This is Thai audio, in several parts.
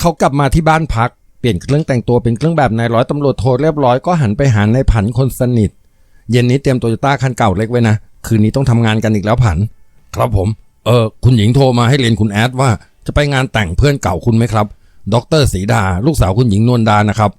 เขากลับมาที่บ้านพัก เปลี่ยนเครื่องแต่งตัวเป็นเครื่องแบบนายร้อยตำรวจโทรเรียบร้อยก็หันไปหานายผันคนสนิท เย็นนี้เตรียมโตโยต้าคันเก่าเล็กไว้นะ คืนนี้ต้องทำงานกันอีกแล้วผัน ครับผม เออคุณหญิงโทรมาให้เรียนคุณแอดว่า จะไปงานแต่งเพื่อนเก่าคุณไหมครับดอกเตอรสีดา ลูกสาวคุณหญิงนวลดานะครับ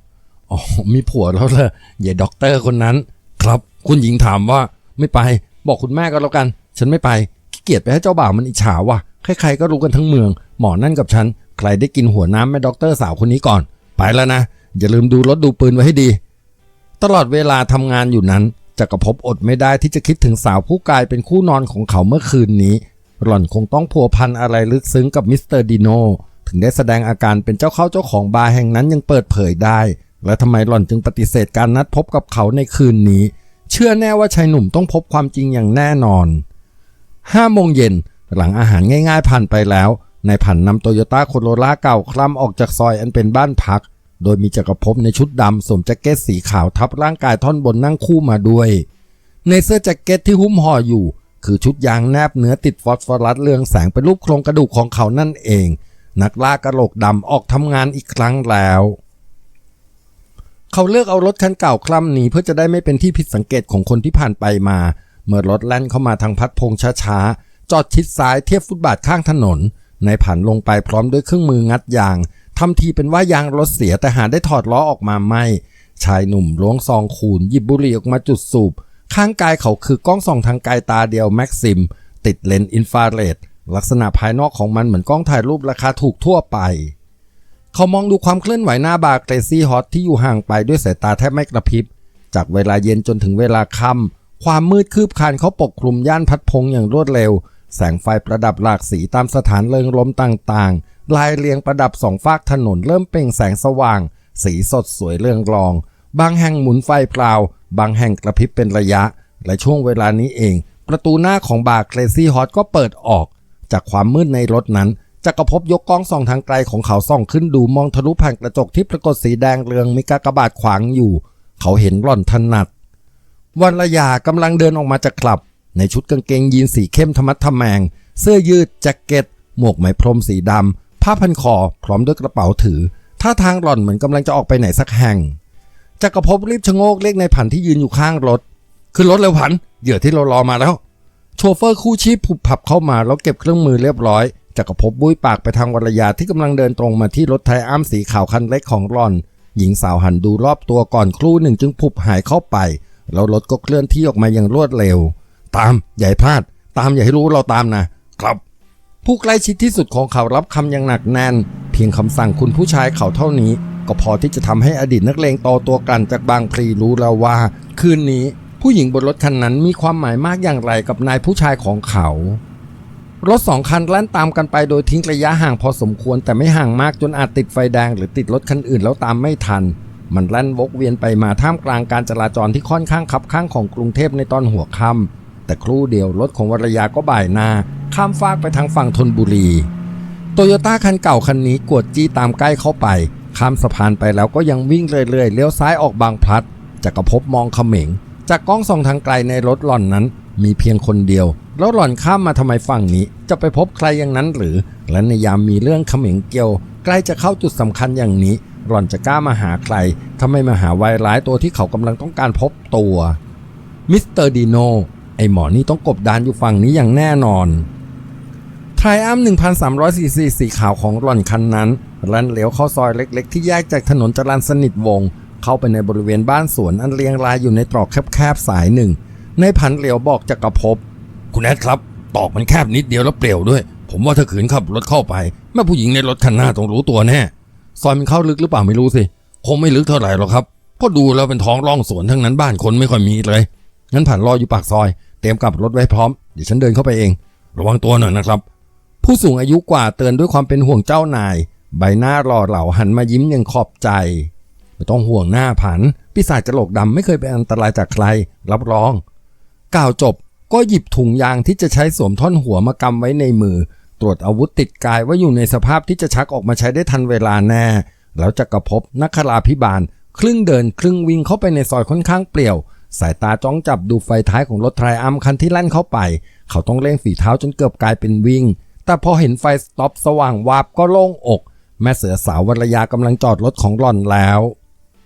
อ๋อ มีผัวแล้วเหรออย่าด็อกเตอร์คนนั้น ครับ คุณหญิงถามว่าไม่ไป บอกคุณแม่ก็แล้วกัน ฉันไม่ไปขี้เกียจไปให้เจ้าบ่าวมันอิจฉาว่ะ ใครๆก็รู้กันทั้งเมือง หมอนั่นกับฉัน ใครได้กินหัวน้ำแม่ด็อกเตอร์สาวคนนี้ก่อน ไปแล้วนะ อย่าลืมดูรถดูปืนไว้ให้ดี ตลอดเวลาทำงานอยู่นั้นจักรภพอดไม่ได้ที่จะคิดถึงสาวผู้กลายเป็นคู่นอนของเขาเมื่อคืนนี้ หล่อนคงต้องพัวพันอะไรลึกซึ้งกับมิสเตอร์ดิโนถึงได้แสดงอาการเป็นเจ้าเข้าเจ้าของบาร์แห่งนั้นยังเปิดเผยได้ และทำไมหล่อนจึงปฏิเสธการนัดพบกับเขาในคืนนี้ เชื่อแน่ว่าชายหนุ่มต้องพบความจริงอย่างแน่นอนห้าโมงเย็น หลังอาหารง่ายๆผ่านไปแล้วนายผันนำโตโยต้าโคโรล่าเก่าคล่ำออกจากซอยอันเป็นบ้านพัก โดยมีจักรภพในชุดดำสวมแจ็คเก็ตสีขาวทับร่างกายท่อนบนนั่งคู่มาด้วย ในเสื้อแจ็คเก็ตที่หุ้มห่ออยู่ คือชุดยางแนบเนื้อติดฟอสฟอรัสเรืองแสงเป็นรูปโครงกระดูกของเขานั่นเอง นักล่ากระโหลกดำออกทำงานอีกครั้งแล้ว เขาเลือกเอารถคันเก่าคล่ำหนีเพื่อจะได้ไม่เป็นที่ผิดสังเกตของคนที่ผ่านไปมา เมื่อรถแล่นเข้ามาทางพัดพงช้าๆ จอดชิดซ้ายเทียบฟุตบาทข้างถนน ในผันลงไปพร้อมด้วยเครื่องมืองัดยางทำทีเป็นว่ายางรถเสียแต่หาได้ถอดล้อออกมาไม่ ชายหนุ่มล้วงซองขูนหยิบบุหรี่ออกมาจุดสูบ ข้างกายเขาคือกล้องส่องทางไกลตาเดียวแม็กซิม ติดเลนส์อินฟราเรดลักษณะภายนอกของมันเหมือนกล้องถ่ายรูปราคาถูกทั่วไป เขามองดูความเคลื่อนไหวหน้าบาร์เกรซี่ฮอตที่อยู่ห่างไปด้วยสายตาแทบไม่กระพริบ จากเวลาเย็นจนถึงเวลาค่ำความมืดคืบคานเขาปกคลุมย่านพัดพงอย่างรวดเร็ว แสงไฟประดับหลากสีตามสถานเริงรมต่างๆ ลายเรียงประดับสองฟากถนนเริ่มเปล่งแสงสว่าง สีสดสวยเรืองรอง บางแห่งหมุนไฟเปล่า บางแห่งกระพริบเป็นระยะ และช่วงเวลานี้เอง ประตูหน้าของบาร์เครซี่ฮอตก็เปิดออก จากความมืดในรถนั้นจักรภพยกกล้องส่องทางไกลของเขาส่องขึ้นดูมองทะลุผ่านกระจกที่ปรากฏสีแดงเรืองมีกากบาทขวางอยู่ เขาเห็นร่อนถนัดวันระยากำลังเดินออกมาจากคลับ ในชุดกางเกงยีนสีเข้มธรรมัดทแมง เสื้อยืดแจ็คเก็ต หมวกไหมพรมสีดำผ้าพันคอ พร้อมด้วยกระเป๋าถือ ท่าทางหล่อนเหมือนกำลังจะออกไปไหนสักแห่งจักรภพรีบชะโงกเรียกในผันที่ยืนอยู่ข้างรถ ขึ้นรถเร็วผัน เหยื่อที่เรารอมาแล้ว โชเฟอร์คู่ชีพผุบผับเข้ามาแล้วเก็บเครื่องมือเรียบร้อยจักรภพบุ้ยปากไปทางวรยาที่กำลังเดินตรงมาที่รถไทอ้ามสีขาวคันเล็กของรอน หญิงสาวหันดูรอบตัวก่อนครู่หนึ่งจึงผุบหายเข้าไป แล้วรถก็เคลื่อนที่ออกมาอย่างรวดเร็ว ตามอย่าให้พลาด ตามอย่าให้รู้เราตามนะ ครับ ผู้ใกล้ชิดที่สุดของเขารับคำอย่างหนักแน่น เพียงคำสั่งคุณผู้ชายเขาเท่านี้ ก็พอที่จะทำให้อดีตนักเลงโตตัวกันจากบางพลีรู้แล้วว่า คืนนี้ผู้หญิงบนรถคันนั้นมีความหมายมากอย่างไรกับนายผู้ชายของเขา รถสองคันแล่นตามกันไปโดยทิ้งระยะห่างพอสมควรแต่ไม่ห่างมากจนอาจติดไฟแดงหรือติดรถคันอื่นแล้วตามไม่ทัน มันแล่นวกเวียนไปมาท่ามกลางการจราจรที่ค่อนข้างคับข้างของกรุงเทพในตอนหัวค่ำ แต่ครู่เดียวรถของวรยาก็บ่ายหน้า ข้ามฟากไปทางฝั่งธนบุรี โตโยต้าคันเก่าคันนี้กวดจี้ตามใกล้เข้าไป ข้ามสะพานไปแล้วก็ยังวิ่งเรื่อยๆเลี้ยวซ้ายออกบางพลัดจักรภพมองเขม็ง จากกล้องส่องทางไกลในรถหล่อนนั้น มีเพียงคนเดียว แล้วหล่อนข้ามมาทำไมฝั่งนี้ จะไปพบใครอย่างนั้นหรือ และในยามมีเรื่องเขม็งเกี่ยว ใกล้จะเข้าจุดสำคัญอย่างนี้ หล่อนจะกล้ามาหาใครถ้าไม่มาหาวายร้ายตัวที่เขากำลังต้องการพบตัวมิสเตอร์ดีโน ไอหมอนี่ต้องกบดานอยู่ฝั่งนี้อย่างแน่นอนไทรอัม1,300ซีซีสีขาวของหล่อนคันนั้นแล่นเหลวเข้าซอยเล็กๆ ที่แยกจากถนนจรัญสนิทวง เข้าไปในบริเวณบ้านสวนอันเรียงรายอยู่ในตรอกแคบๆสายหนึ่ง ในผันเหลียวบอกจักรภพคุณแอดครับ ตอกมันแคบนิดเดียวแล้วเปลี่ยวด้วย ผมว่าถ้าขืนขับรถเข้าไปแม่ผู้หญิงในรถคันหน้าต้องรู้ตัวแน่ซอยมันเข้าลึกหรือเปล่าไม่รู้สิคงไม่ลึกเท่าไหร่หรอกครับเพราะดูแล้วเป็นท้องร่องสวนทั้งนั้นบ้านคนไม่ค่อยมีเลยงั้นผ่านรออยู่ปากซอย เตรียมกลับรถไว้พร้อม เดี๋ยวฉันเดินเข้าไปเอง ระวังตัวหน่อยนะครับ ผู้สูงอายุกว่าเตือนด้วยความเป็นห่วงเจ้านาย ใบหน้าหล่อเหลาหันมายิ้มอย่างขอบใจไม่ต้องห่วงหน้าผัน ปีศาจกระโหลกดำไม่เคยเป็นอันตรายจากใคร รับรอง กล่าวจบก็หยิบถุงยางที่จะใช้สวมท่อนหัวมากำไว้ในมือ ตรวจอาวุธติดกายว่าอยู่ในสภาพที่จะชักออกมาใช้ได้ทันเวลาแน่ แล้วจักรภพนักคราพิบาล ครึ่งเดินครึ่งวิ่งเข้าไปในซอยค่อนข้างเปลี่ยว สายตาจ้องจับดูไฟท้ายของรถไทรอัมคันที่แล่นเข้าไป เขาต้องเร่งฝีเท้าจนเกือบกลายเป็นวิ่ง แต่พอเห็นไฟสต็อปสว่างวาบก็โล่งอก แม่เสือสาววรยากำลังจอดรถของหล่อนแล้ว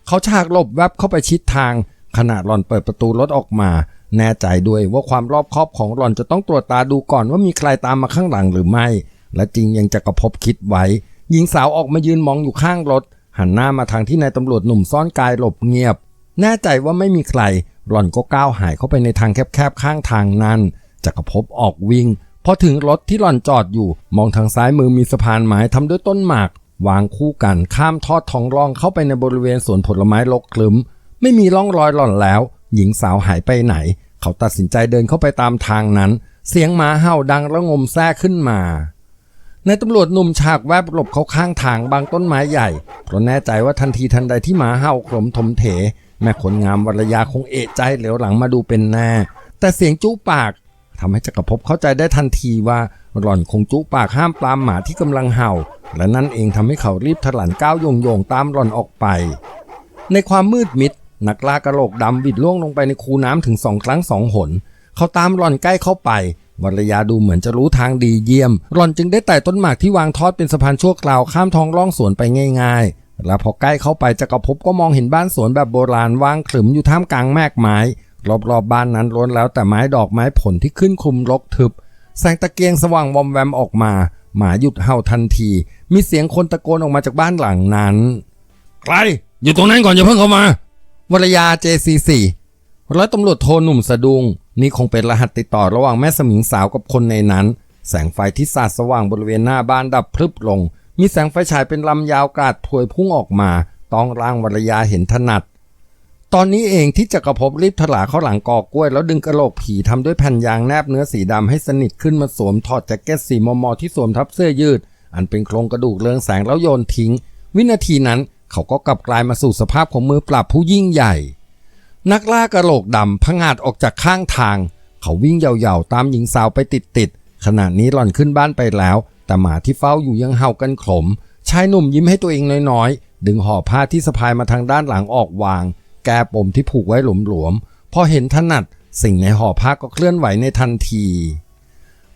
เขาฉากหลบแวบเข้าไปชิดทาง ขณะหล่อนเปิดประตูรถออกมา แน่ใจด้วยว่าความรอบคอบของหล่อนจะต้องตรวจตาดูก่อนว่ามีใครตามมาข้างหลังหรือไม่ และจริงยังจะกระพบคิดไว้ หญิงสาวออกมายืนมองอยู่ข้างรถ หันหน้ามาทางที่นายตำรวจหนุ่มซ่อนกายหลบเงียบ แน่ใจว่าไม่มีใคร หล่อนก็ก้าวหายเข้าไปในทางแคบๆข้างทางนั้นจักรภพออกวิ่งพอถึงรถที่หล่อนจอดอยู่ มองทางซ้ายมือมีสะพานไม้ทำด้วยต้นหมาก วางคู่กันข้ามทอดท้องร่องเข้าไปในบริเวณสวนผลไม้รกคลึมไม่มีร่องรอยหล่อนแล้ว หญิงสาวหายไปไหน เขาตัดสินใจเดินเข้าไปตามทางนั้น เสียงหมาเห่าดังระงมแทรกขึ้นมา นายตำรวจหนุ่มฉากแวบหลบเขาข้างทางบางต้นไม้ใหญ่ เพราะแน่ใจว่าทันทีทันใดที่หมาเห่าโครมทมเถ แม่คนงามวรยาคงเอะใจเหลียวหลังมาดูเป็นแน่แต่เสียงจู้ปากทำให้จักรภพเข้าใจได้ทันทีว่าหล่อนคงจู้ปากห้ามปรามหมาที่กำลังเห่า และนั่นเองทำให้เขารีบถลันก้าวโยงโยงตามหล่อนออกไป ในความมืดมิดนักล่ากระโหลกดำบิดล่วงลงไปในคูน้ำถึงสองครั้งสองหน เขาตามหล่อนใกล้เข้าไปวรยาดูเหมือนจะรู้ทางดีเยี่ยม หล่อนจึงได้ไต่ต้นหมากที่วางทอดเป็นสะพานชั่วคราวข้ามท้องร่องสวนไปง่าย ๆ และพอใกล้เข้าไปจักรภพก็มองเห็นบ้านสวนแบบโบราณวางขรึมอยู่ท่ามกลางแมกไม้ รอบๆบบ้านนั้นล้วนแล้วแต่ไม้ดอกไม้ผลที่ขึ้นคลุมรกทึบ แสงตะเกียงสว่างวอมแวมออกมา หมาหยุดเห่าทันที มีเสียงคนตะโกนออกมาจากบ้านหลังนั้นใครอยู่ตรงนั้นก่อนอย่าเพิ่งเข้ามาวรยา JC4 ร้อยตำรวจโทหนุ่มสะดุง นี่คงเป็นรหัสติดต่อระหว่างแม่สมิงสาวกับคนในนั้น แสงไฟที่สาดสว่างบริเวณหน้าบ้านดับพรึบลง มีแสงไฟฉายเป็นลำยาวกาดพวยพุ่งออกมา ต้องร่างวรยาเห็นถนัด ตอนนี้เองที่จักรภพรีบถลาเข้าหลังกอกกล้วย แล้วดึงกระโหลกผีทำด้วยแผ่นยางแนบเนื้อสีดำให้สนิทขึ้นมาสวมถอดแจ็คเก็ตสีมอมอที่สวมทับเสื้อยืด อันเป็นโครงกระดูกเรืองแสงแล้วโยนทิ้ง วินาทีนั้นเขาก็กลับกลายมาสู่สภาพของมือปราบผู้ยิ่งใหญ่ นักล่ากระโหลกดำพงาดออกจากข้างทาง เขาวิ่งเหย่าๆตามหญิงสาวไปติดๆขณะนี้หล่อนขึ้นบ้านไปแล้ว แต่หมาที่เฝ้าอยู่ยังเห่ากันขลม ชายหนุ่มยิ้มให้ตัวเองน้อยๆ ดึงห่อผ้าที่สะพายมาทางด้านหลังออกวาง แก้ปมที่ผูกไว้หลวมๆพอเห็นถนัด สิ่งในห่อผ้าก็เคลื่อนไหวในทันที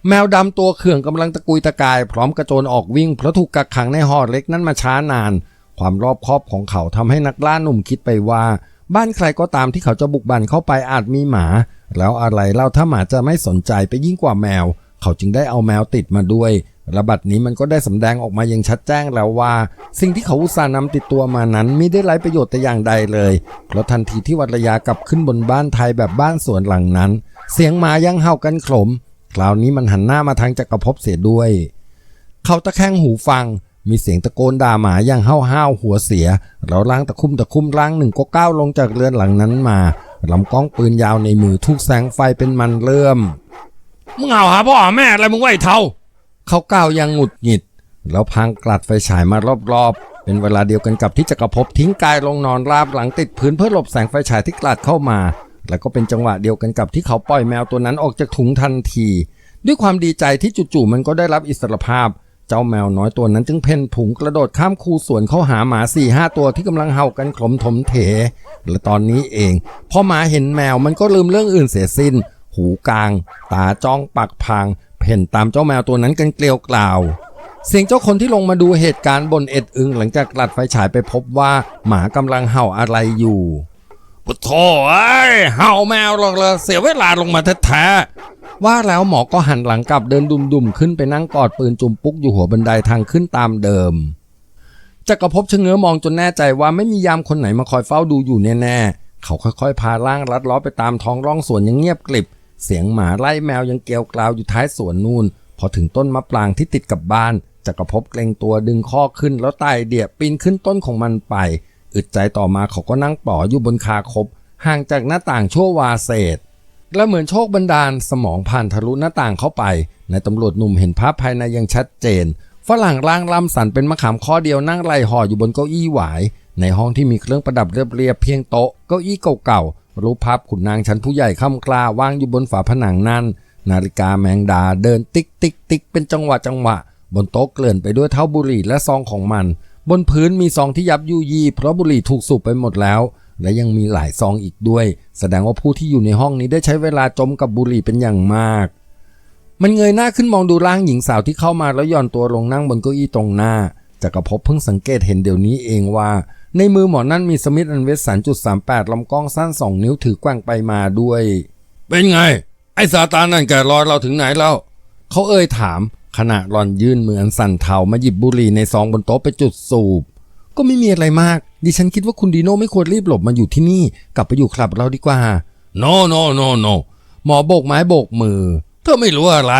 แมวดำตัวเขื่องกำลังตะกุยตะกาย พร้อมกระโจนออกวิ่งเพราะถูกกักขังในห่อเล็กนั้นมาช้านาน ความรอบคอบของเขาทำให้นักล่าหนุ่มคิดไปว่า บ้านใครก็ตามที่เขาจะบุกบันเข้าไปอาจมีหมา แล้วอะไรเล่าถ้าหมาจะไม่สนใจไปยิ่งกว่าแมว เขาจึงได้เอาแมวติดมาด้วย ระบัดนี้มันก็ได้สำแดงออกมาอย่างชัดแจ้งแล้วว่า สิ่งที่เขาอุตส่าห์นำติดตัวมานั้นไม่ได้ไร้ประโยชน์แต่อย่างใดเลย เพราะทันทีที่วัตรยากลับขึ้นบนบ้านไทยแบบบ้านสวนหลังนั้น เสียงหมายังเห่ากันขลม คราวนี้มันหันหน้ามาทางจักรภพเสียด้วย เขาตะแคงหูฟัง มีเสียงตะโกนด่าหมาอย่างห้าวห้าวๆหัวเสีย แล้วร่างตะคุ่มตะคุ่มร่างหนึ่งก็ก้าวลงจากเรือนหลังนั้นมาลำกล้องปืนยาวในมือทุกแสงไฟเป็นมันเริ่มมึงเอาหาพ่อหาแม่อะไรมึงไว้เท่าเขาก้าวอยังหงุดหงิด แล้วพังกลัดไฟฉายมารอบๆ เป็นเวลาเดียวกันกับที่จักรภพทิ้งกายลงนอนราบหลังติดพื้นเพื่อหลบแสงไฟฉายที่กลัดเข้ามา แล้วก็เป็นจังหวะเดียวกันกับที่เขาปล่อยแมวตัวนั้นออกจากถุงทันที ด้วยความดีใจที่จู่ๆมันก็ได้รับอิสรภาพ เจ้าแมวน้อยตัวนั้นจึงเพ่นผุงกระโดดข้ามคูสวนเข้าหาหมาสี่ห้าตัวที่กำลังเห่ากันขลมถมเถ และตอนนี้เองพอหมาเห็นแมวมันก็ลืมเรื่องอื่นเสียสิ้น หูกลาง ตาจ้องปักพางเพ่นตามเจ้าแมวตัวนั้นกันเกลียวกล่าว เสียงเจ้าคนที่ลงมาดูเหตุการณ์บนเอ็ดอึงหลังจากกลัดไฟฉายไปพบว่าหมากำลังเห่าอะไรอยู่ ปุถโธเอ้เห่าแมวหรอกเลยเสียเวลาลงมาแท้ๆว่าแล้วหมอก็หันหลังกลับเดินดุมๆขึ้นไปนั่งกอดปืนจุ่มปุ๊กอยู่หัวบันไดทางขึ้นตามเดิมจักรภพชะเง้อมองจนแน่ใจว่าไม่มียามคนไหนมาคอยเฝ้าดูอยู่แน่ๆ เขาค่อยๆ พาร่างลัดล้อไปตามท้องร่องสวนยังเงียบกลิบ เสียงหมาไล่แมวยังเกลียวกราวอยู่ท้ายสวนนู่น พอถึงต้นมะปรางที่ติดกับบ้านจักรภพเกรงตัวดึงข้อขึ้นแล้วไต่เดี่ยปีนขึ้นต้นของมันไป อึดใจต่อมาเขาก็นั่งปลออยู่บนคาคบ ห่างจากหน้าต่างชั่ววาเศษ และเหมือนโชคบันดาลสมองผ่านทะลุหน้าต่างเข้าไป ในายตำรวจหนุ่มเห็นภาพภายในอย่างชัดเจน ฝรั่งร่างล่ำสันเป็นมะขามข้อเดียวนั่งไหลห่ออยู่บนเก้าอี้หวาย ในห้องที่มีเครื่องประดับเรียบๆเพียงโต๊ะเก้าอี้เก่าๆรูปภาพขุนนางชั้นผู้ใหญ่ค่ำคลาวางอยู่บนฝาผนังนั่นนาฬิกาแมงดาเดินติ๊กติ๊กติ๊กเป็นจังหวะจังหวะ บนโต๊ะเกลื่อนไปด้วยเท่าบุหรี่และซองของมัน บนพื้นมีซองที่ยับยุยีเพราะบุหรี่ถูกสูบไปหมดแล้ว และยังมีหลายซองอีกด้วย แสดงว่าผู้ที่อยู่ในห้องนี้ได้ใช้เวลาจมกับบุหรี่เป็นอย่างมาก มันเงยหน้าขึ้นมองดูร่างหญิงสาวที่เข้ามาแล้วหย่อนตัวลงนั่งบนเก้าอี้ตรงหน้าจักรภพเพิ่งสังเกตเห็นเดี๋ยวนี้เองว่า ในมือหมอนั่นมีสมิธอันเวสสันจุดสามแปดลำกล้องสั้นสองนิ้วถือแกว่งไปมาด้วย เป็นไง ไอ้ซาตานนั่นแกรอยเราถึงไหนแล้วเขาเอ่ยถาม ขณะหลอนยื่นมืออันสั่นเทามาหยิบบุหรี่ในซองบนโต๊ะไปจุดสูบ ก็ไม่มีอะไรมาก ดิฉันคิดว่าคุณดีโน่ไม่ควรรีบหลบมาอยู่ที่นี่ กลับไปอยู่คลับเราดีกว่า no no no no หมอโบกไม้โบกมือ เธอไม่รู้อะไร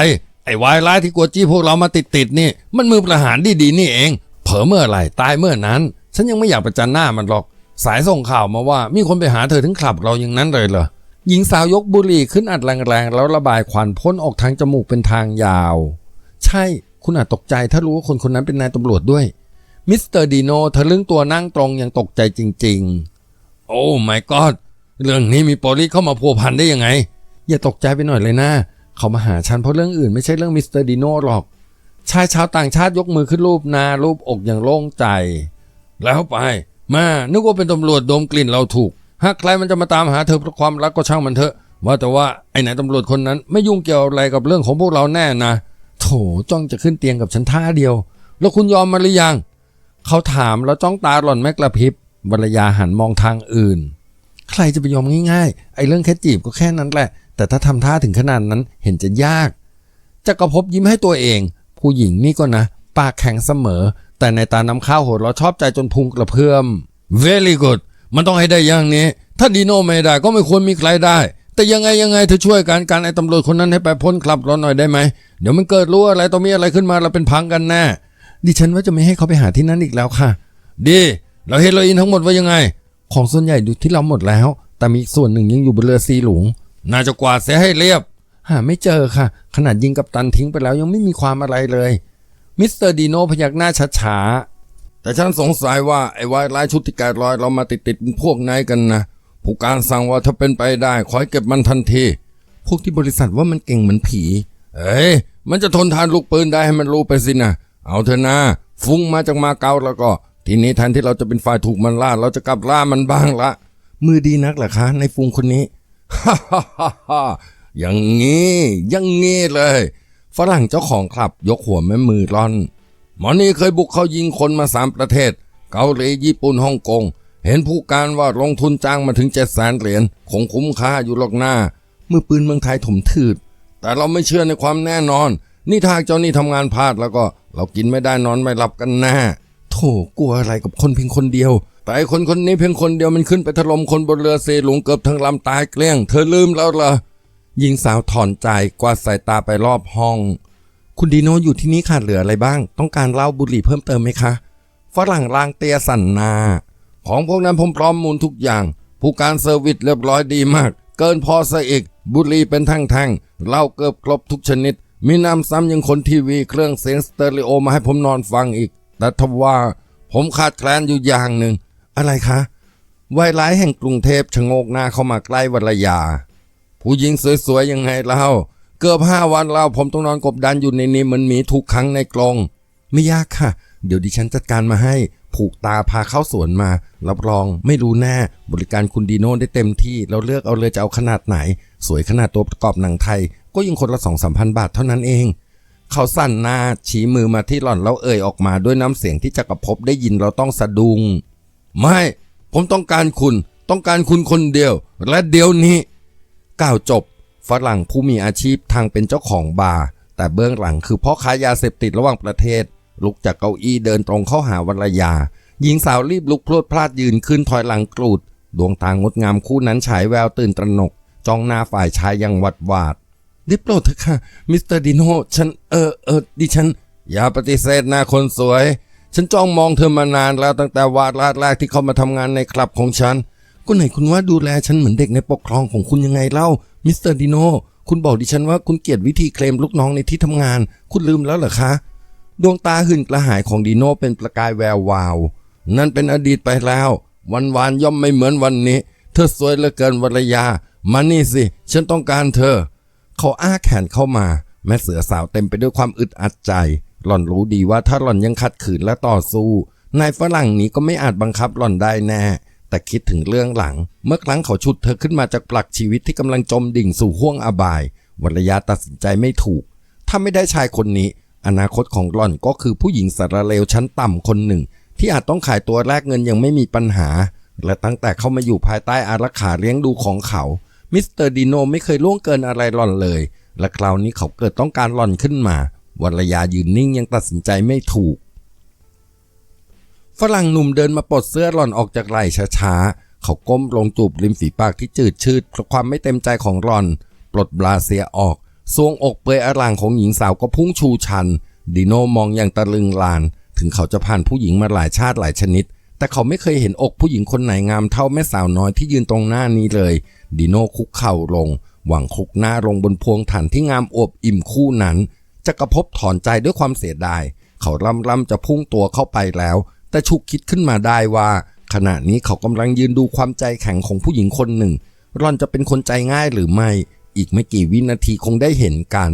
ไอ้วายร้ายที่กลัวจี้พวกเรามาติดติดๆนี่ มันมือประหารดีๆนี่เอง เผลอเมื่อไหร่ตายเมื่อนั้น ฉันยังไม่อยากประจันหน้ามันหรอก สายส่งข่าวมาว่ามีคนไปหาเธอถึงคลับเราอย่างนั้นเลยเหรอหญิงสาวยกบุหรี่ขึ้นอัดแรงๆแล้วระบายควันพ่นออกทางจมูกเป็นทางยาว ใช่คุณอาจตกใจถ้ารู้ว่าคนคนนั้นเป็นนายตำรวจด้วยมิสเตอร์ดีโนทะลึ่องตัวนั่งตรงย่างตกใจจริงโอ้ my god เรื่องนี้มีโปลิสเข้ามาพัวพันได้ยังไง อย่าตกใจไปหน่อยเลยนะ เขามาหาฉันเพราะเรื่องอื่นไม่ใช่เรื่องมิสเตอร์ดีโนหรอก ชายชาวต่างชาติยกมือขึ้นรูปหนารูปอกอย่างโล่งใจ แล้วไป มา นึกว่าเป็นตำรวจดมกลิ่นเราถูก หากใครมันจะมาตามหาเธอเพราะความรักก็ช่างมันเถอะ ว่าแต่ว่าไอ้นายตำรวจคนนั้นไม่ยุ่งเกี่ยวอะไรกับเรื่องของพวกเราแน่นะ ถจ้องจะขึ้นเตียงกับฉันท่าเดียว แล้วคุณยอมมาหรือยัง เขาถามแล้วจ้องตาหล่อนแม่กระพริบวรยาหันมองทางอื่น ใครจะไปยอมง่ายๆ ไอ้เรื่องแค่จีบก็แค่นั้นแหละ แต่ถ้าทำท่าถึงขนาดนั้นเห็นจะยากจักรภพยิ้มให้ตัวเอง ผู้หญิงนี่ก็นะ ปากแข็งเสมอ แต่ในตาน้ำข้าวโหดเราชอบใจจนพุงกระเพื่อม very good มันต้องให้ได้อย่างนี้ ถ้าดีโนไม่ได้ก็ไม่ควรมีใครได้ แต่ยังไงยังไงเธอช่วยกันการไอ้ตำรวจคนนั้นให้ไปพ้นคลับเราหน่อยได้ไหมเดี๋ยวมันเกิดรู้อะไรต้องมีอะไรขึ้นมาเราเป็นพังกันแน่ดิฉันว่าจะไม่ให้เขาไปหาที่นั่นอีกแล้วค่ะ ดี เราเฮโรอีนทั้งหมดว่ายังไง ของส่วนใหญ่ดูที่เราหมดแล้ว แต่มีส่วนหนึ่งยังอยู่บนเรือซีหลวงน่าจะกวาดเสียให้เรียบ หาไม่เจอค่ะ ขนาดยิงกับตันทิ้งไปแล้วยังไม่มีความอะไรเลยมิสเตอร์ดีโนพยักหน้าช้าๆแต่ฉันสงสัยว่าไอ้วายร้ายชุดที่แกะรอยเรามาติดติดๆพวกไหนกันนะ ผู้การสั่งว่าถ้าเป็นไปได้ขอให้เก็บมันทันที พวกที่บริษัทว่ามันเก่งเหมือนผี เอ้ย มันจะทนทานลูกปืนได้ให้มันรู้ไปสินะเอาเถอะนะฟุ้งมาจากมาเก๊าแล้วก็ ทีนี้แทนที่เราจะเป็นฝ่ายถูกมันล่า เราจะกลับล่ามันบ้างละ มือดีนักเหรอคะ ในฟุงคนนี้ฮ่าฮ่าฮ่าฮ่าอย่างงี้อย่างงี้เลย ฝรั่งเจ้าของคลับยกหัวแม่มือร่อน หมอนี่เคยบุกเข้ายิงคนมาสามประเทศ เกาหลีญี่ปุ่นฮ่องกง เห็นผู้การว่าลงทุนจ้างมาถึงเจ็ดแสนเหรียญคงคุ้มค่าอยู่หรอกหน้าเมื่อปืนเมืองไทยถมถืด แต่เราไม่เชื่อในความแน่นอน นี่ถ้าเจ้านี่ทำงานพลาดแล้วก็ เรากินไม่ได้นอนไม่หลับกันแน่โถกลัวอะไรกับคนเพียงคนเดียว แต่คนคนนี้เพียงคนเดียวมันขึ้นไปถล่มคนบนเรือเซหลงเกือบทั้งลำตายเกลี้ยง เธอลืมแล้วเหรอหญิงสาวถอนใจกวาดสายตาไปรอบห้อง คุณดีโนอยู่ที่นี่ขาดเหลืออะไรบ้าง ต้องการเล้าบุหรี่เพิ่มเติมไหมคะ ฝรั่งร่างเตียสันนา ของพวกนั้นผมพร้อมมูลทุกอย่าง ผู้การเซอร์วิสเรียบร้อยดีมาก เกินพอซะอีก บุหรี่เป็นแท่งเหล้าเกือบครบทุกชนิด มีน้ำซ้ำยังคนทีวีเครื่องเสียงสเตอริโอมาให้ผมนอนฟังอีก แต่ทว่า ผมขาดแคลนอยู่อย่างหนึ่ง อะไรคะวายร้ายแห่งกรุงเทพชะโงกหน้าเข้ามาใกล้วรยา ผู้หญิงสวยๆยังไงเล่าเกือบห้าวันแล้วผมต้องนอนกบดันอยู่ในนี้เหมันหมีถูกขังในกรงไม่ยากค่ะ เดี๋ยวดิฉันจัดการมาให้ ผูกตาพาเข้าสวนมา รับรองไม่รู้แน่ บริการคุณดีโน่ได้เต็มที่เราเลือกเอาเลยจะเอาขนาดไหน สวยขนาดตัวประกอบหนังไทย ก็ยังคนละสองสามพันบาทเท่านั้นเอง เขาสั่นหน้าชี้มือมาที่หล่อนแล้วเอ่ยออกมาด้วยน้ำเสียงที่จักรภพได้ยินเราต้องสะดุง้งไม่ผมต้องการคุณ ต้องการคุณคนเดียว และเดี๋ยวนี้ก้าวจบ ฝรั่งผู้มีอาชีพทางเป็นเจ้าของบาร์แต่เบื้องหลังคือพ่อค้ายาเสพติดระหว่างประเทศ ลุกจากเก้าอี้เดินตรงเข้าหาวรยา หญิงสาวรีบลุกพรวดพลาดยืนขึ้นถอยหลังกรูด ดวงตางดงามคู่นั้นฉายแววตื่นตระหนก จ้องหน้าฝ่ายชายอยังหวัดหวาดได้โปรดเถอะค่ะ มิสเตอร์ดิโนฉันเออเออดิฉัน อย่าปฏิเสธนะคนสวย ฉันจ้องมองเธอมานานแล้วตั้งแต่วาดลาดแรกที่เข้ามาทำงานในคลับของฉันก็ไหนคุณว่าดูแลฉันเหมือนเด็กในปกครองของคุณยังไงเล่า มิสเตอร์ดิโนคุณบอกดิฉันว่าคุณเกลียดวิธีเคลมลูกน้องในที่ทำงาน คุณลืมแล้วเหรอคะ ดวงตาหื่นกระหายของดิโนเป็นประกายแวววาว นั่นเป็นอดีตไปแล้ว วันวานย่อมไม่เหมือนวันนี้ เธอสวยเหลือเกินวรยา มานี่สิ ฉันต้องการเธอ เขาอ้าแขนเข้ามา แม่เสือสาวเต็มไปด้วยความอึดอัดใจ หล่อนรู้ดีว่าถ้าหล่อนยังขัดขืนและต่อสู้ นายฝรั่งนี้ก็ไม่อาจบังคับหล่อนได้แน่ แต่คิดถึงเรื่องหลัง เมื่อครั้งเขาฉุดเธอขึ้นมาจากปลักชีวิตที่กำลังจมดิ่งสู่ห้วงอบาย วรยาตัดสินใจไม่ถูก ถ้าไม่ได้ชายคนนี้ อนาคตของหล่อนก็คือผู้หญิงสารเลวชั้นต่ำคนหนึ่ง ที่อาจต้องขายตัวแลกเงินยังไม่มีปัญหา และตั้งแต่เข้ามาอยู่ภายใต้อารักขาเลี้ยงดูของเขา มิสเตอร์ดิโนไม่เคยล่วงเกินอะไรหล่อนเลย และคราวนี้เขาเกิดต้องการหล่อนขึ้นมา วัลยายืนนิ่งยังตัดสินใจไม่ถูก ฝรั่งหนุ่มเดินมาปลดเสื้อหล่อนออกจากไหล่ช้าๆ เขาก้มลงจูบริมฝีปากที่จืดชืดเพราะความไม่เต็มใจของหล่อน ปลดบลาเซียออก ทรวงอกเปลือยอร่างของหญิงสาวก็พุ่งชูชัน ดิโนมองอย่างตะลึงลาน ถึงเขาจะผ่านผู้หญิงมาหลายชาติหลายชนิด แต่เขาไม่เคยเห็นอกผู้หญิงคนไหนงามเท่าแม่สาวน้อยที่ยืนตรงหน้านี้เลย ดิโนคุกเข่าลง หวังคุกหน้าลงบนพวงถันที่งามอวบอิ่มคู่นั้นจักรภพถอนใจด้วยความเสียดาย เขาล่ำล่ำจะพุ่งตัวเข้าไปแล้ว แต่ฉุกคิดขึ้นมาได้ว่า ขณะนี้เขากำลังยืนดูความใจแข็งของผู้หญิงคนหนึ่ง ร่อนจะเป็นคนใจง่ายหรือไม่ อีกไม่กี่วินาทีคงได้เห็นกัน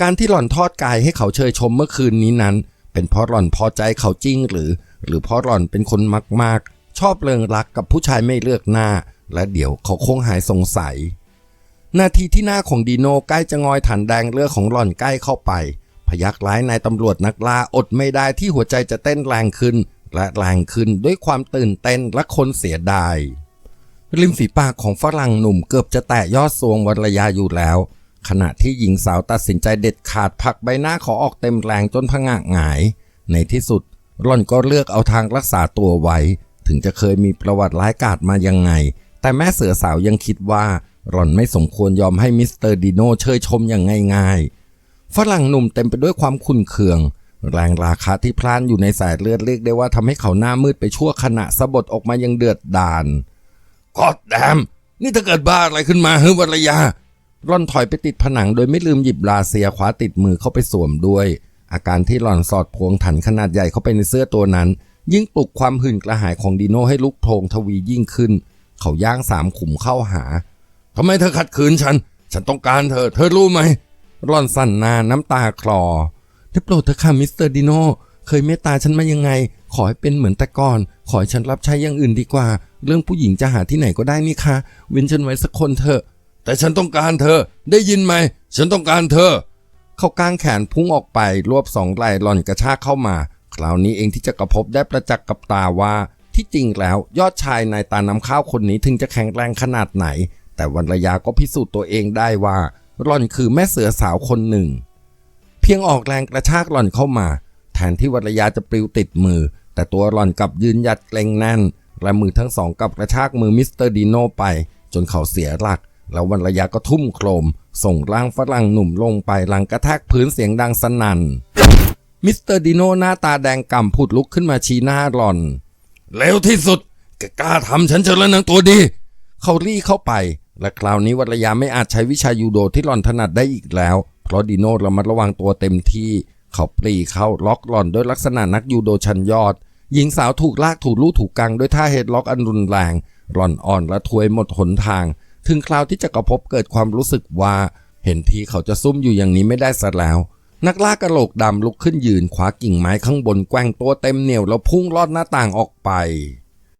การที่หล่อนทอดกายให้เขาเชยชมเมื่อคืนนี้นั้น เป็นเพราะหล่อนพอใจเขาจริงหรือ หรือเพราะหล่อนเป็นคนมากๆ ชอบเลิงรักกับผู้ชายไม่เลือกหน้า และเดี๋ยวเขาคงหายสงสัย นาทีที่หน้าของดีโนใกล้จะงอยถันแดงเลือดของหล่อนใกล้เข้าไป พยักร้ายนายตำรวจนักล่าอดไม่ได้ที่หัวใจจะเต้นแรงขึ้น และแรงขึ้นด้วยความตื่นเต้นและคนเสียดาย ริมฝีปากของฝรั่งหนุ่มเกือบจะแตะยอดทรวงวัลยาอยู่แล้ว ขณะที่หญิงสาวตัดสินใจเด็ดขาดผลักใบหน้าขาออกเต็มแรงจนพงะหงาย ในที่สุดร่อนก็เลือกเอาทางรักษาตัวไว้ ถึงจะเคยมีประวัติร้ายกาจมายังไง แต่แม่เสือสาวยังคิดว่าร่อนไม่สมควรยอมให้มิสเตอร์ดิโนเชยชมอย่างง่ายๆ ฝรั่งหนุ่มเต็มไปด้วยความขุ่นเคือง แรงราคาที่พล่านอยู่ในสายเลือดเรียกได้ว่าทำให้เขาหน้ามืดไปชั่วขณะสะบดออกมายังเดือดดาล กอดแดมนี่ถ้าเกิดบ้าอะไรขึ้นมาเฮ้ยวรยาร่อนถอยไปติดผนังโดยไม่ลืมหยิบลาเซียขวาติดมือเข้าไปสวมด้วย อาการที่หล่อนสอดพวงถันขนาดใหญ่เข้าไปในเสื้อตัวนั้น ยิ่งปลุกความหื่นกระหายของดีโนให้ลุกโพงทวียิ่งขึ้น เขาย่างสามขุมเข้าหาทำไมเธอขัดขืนฉัน ฉันต้องการเธอ เธอรู้ไหมร่อนสั่นนาน้ำตาคลอได้โปรดเถอะค่ะมิสเตอร์ดิโนเคยเมตตาฉันมายังไง ขอให้เป็นเหมือนแต่ก่อน ขอให้ฉันรับใช้อย่างอื่นดีกว่า เรื่องผู้หญิงจะหาที่ไหนก็ได้นี่คะเว้นฉันไว้สักคนเถอะ แต่ฉันต้องการเธอ ได้ยินไหม ฉันต้องการเธอ เขากางแขนพุ่งออกไป รวบสองไหล่หล่อนกระชากเข้ามา คราวนี้เองที่จะกระพบได้ประจักษ์กับตาว่า ที่จริงแล้วยอดชายนายตาน้ำข้าวคนนี้ถึงจะแข็งแรงขนาดไหน แต่วันระยาก็พิสูจน์ตัวเองได้ว่าหล่อนคือแม่เสือสาวคนหนึ่ง เพียงออกแรงกระชากหล่อนเข้ามา แทนที่วรยาจะปลิวติดมือ แต่ตัวหล่อนกลับยืนหยัดเกรงแน่น และมือทั้งสองกับกระชากมือมิสเตอร์ดีโนไป จนเขาเสียหลัก แล้ววันระยาก็ทุ่มโครม ส่งร่างฝรั่งหนุ่มลงไปหลังกระแทกพื้นเสียงดังสนั่นมิสเตอร์ดีโนหน้าตาแดงก่ำผุดลุกขึ้นมาชี้หน้าหลอนเร็วที่สุดแกกล้าทำฉันเจริญนางตัวดี เขารีเข้าไป และคราวนี้วัลยาไม่อาจใช้วิชายูโดที่หลอนถนัดได้อีกแล้ว เพราะดิโนระมัดระวังตัวเต็มที่ เขาปรีเข้าล็อกหลอนด้วยลักษณะนักยูโดชั้นยอด หญิงสาวถูกลากถูกลู่ถูกกังด้วยท่าเฮดล็อกอันรุนแรงหล่อนอ่อนและทวยหมดหนทาง ถึงคราวที่จะกระพบเกิดความรู้สึกว่า เห็นทีเขาจะซุ่มอยู่อย่างนี้ไม่ได้ซะแล้ว นักล่ากระโหลกดำลุกขึ้นยืนคว้ากิ่งไม้ข้างบนแกว่งตัวเต็มเหนียวแล้วพุ่งลอดหน้าต่างออกไป